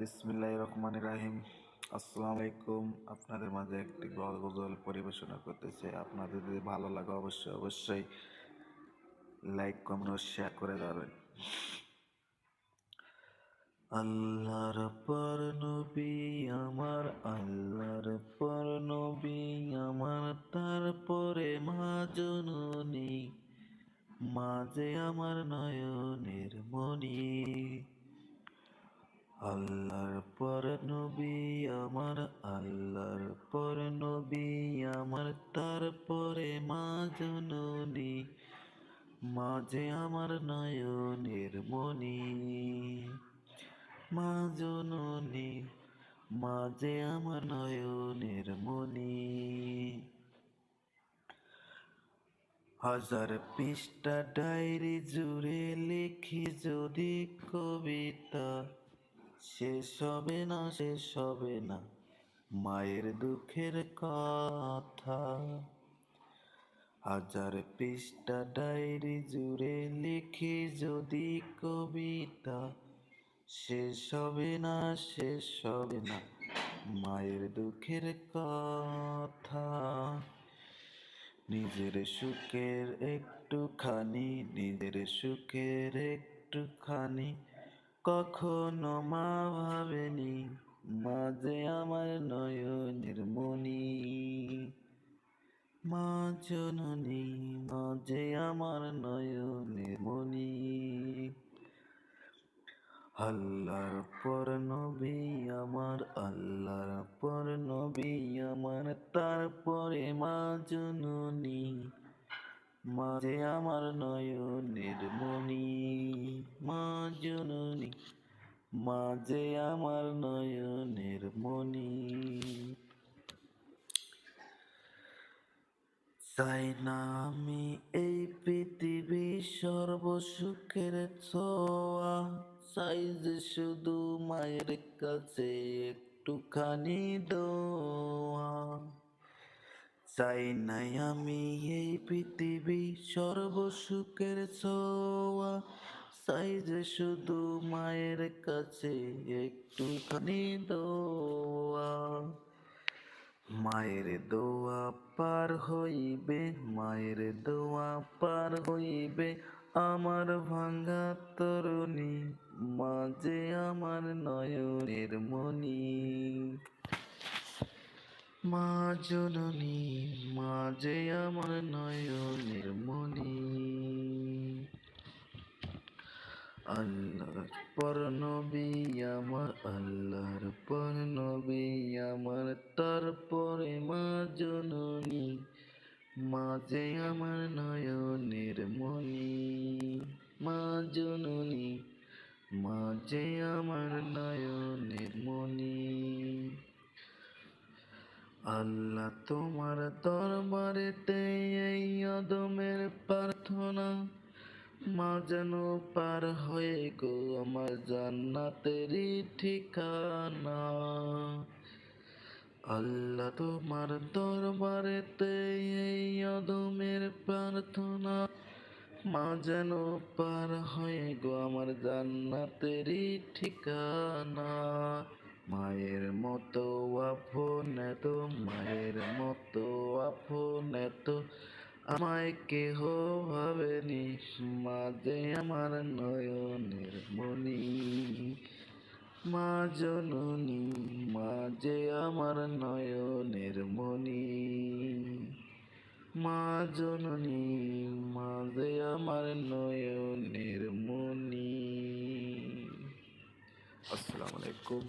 বিসমিল্লাহ রহমান রাহিম আসসালামু আলাইকুম আপনাদের মাঝে একটি গজল পরিবেশনা করতেছে। আপনাদের যদি ভালো লাগে অবশ্যই অবশ্যই লাইক কমেন্ট ও শেয়ার করে দেবেন আল্লাহর পর নবী আমার, আল্লাহর পর নবী আমার, তারপরে মা জননী, মাঝে আমার নয়নের মনি আল্লাহর পর নবী আমার, আল্লাহর পর নবী আমার তারপরে মা জননী মাঝে আমার নয়নের মনি মা জননী মাঝে আমার নয়নের মনি হাজার পৃষ্ঠা ডায়েরি জুড়ে লিখি যদি কবিতা শেষ হবে না, শেষ হবে না। মায়ের দুঃখের কথা। হাজার পৃষ্ঠা ডায়েরি জুড়ে লিখি যদি কবিতা। শেষ হবে না, শেষ হবে না, মায়ের দুঃখের কথা। নিজের সুখের একটুখানি, নিজের সুখের একটুখানি। কখনো মা ভাবেনি, মাঝে আমার নয়নের মনি মা জননী, মাঝে আমার নয়নের মনি আল্লাহর পর নবী আমার, আল্লাহর পর নবী আমার, তারপরে মা জননী। মাঝে আমার নয়নের মনি মা জননী। মাঝে আমার নয়নের মনি চাই না আমি এই পৃথিবী সর্বসুখের ছোঁয়া। চাই যে শুধু মায়ের কাছে একটুখানি দোয়া। চাই নাই আমি এই পৃথিবী সর্বসুখের ছোঁয়া। চাই যে শুধু মায়ের কাছে একটুখানি দোয়া। মায়ের দোয়া পার হইবে, মায়ের দোয়া পার হইবে। আমার ভাঙ্গা তরুণী, মাঝে আমার নয়নের মনি মা জননী মাঝে আমার নয়নের মনি আল্লাহর পর নবী আমার, আল্লাহর পর নবী আমার, তারপরে মা জননী মাঝে আমার নয়নের মনি মা জননী তোমার দরবারেতে এই অদমের প্রার্থনা। মা যেন পার হয়ে গো আমার জান্নাতেরই ঠিকানা। আল্লাহ তোমার দরবারেতে এই অদমের প্রার্থনা। মা যেন পার হয়ে গো আমার জান্নাতেরই ঠিকানা। মায়ের মতো আপন এত, মায়ের মতো আপন এত। আমায় কেহ ভাবেনি, মাঝে আমার নয়নের মনি মা জননী, মাঝে আমার নয়নের মনি মা জননী, মাঝে আমার নয়নের মনি আসসালামু আলাইকুম।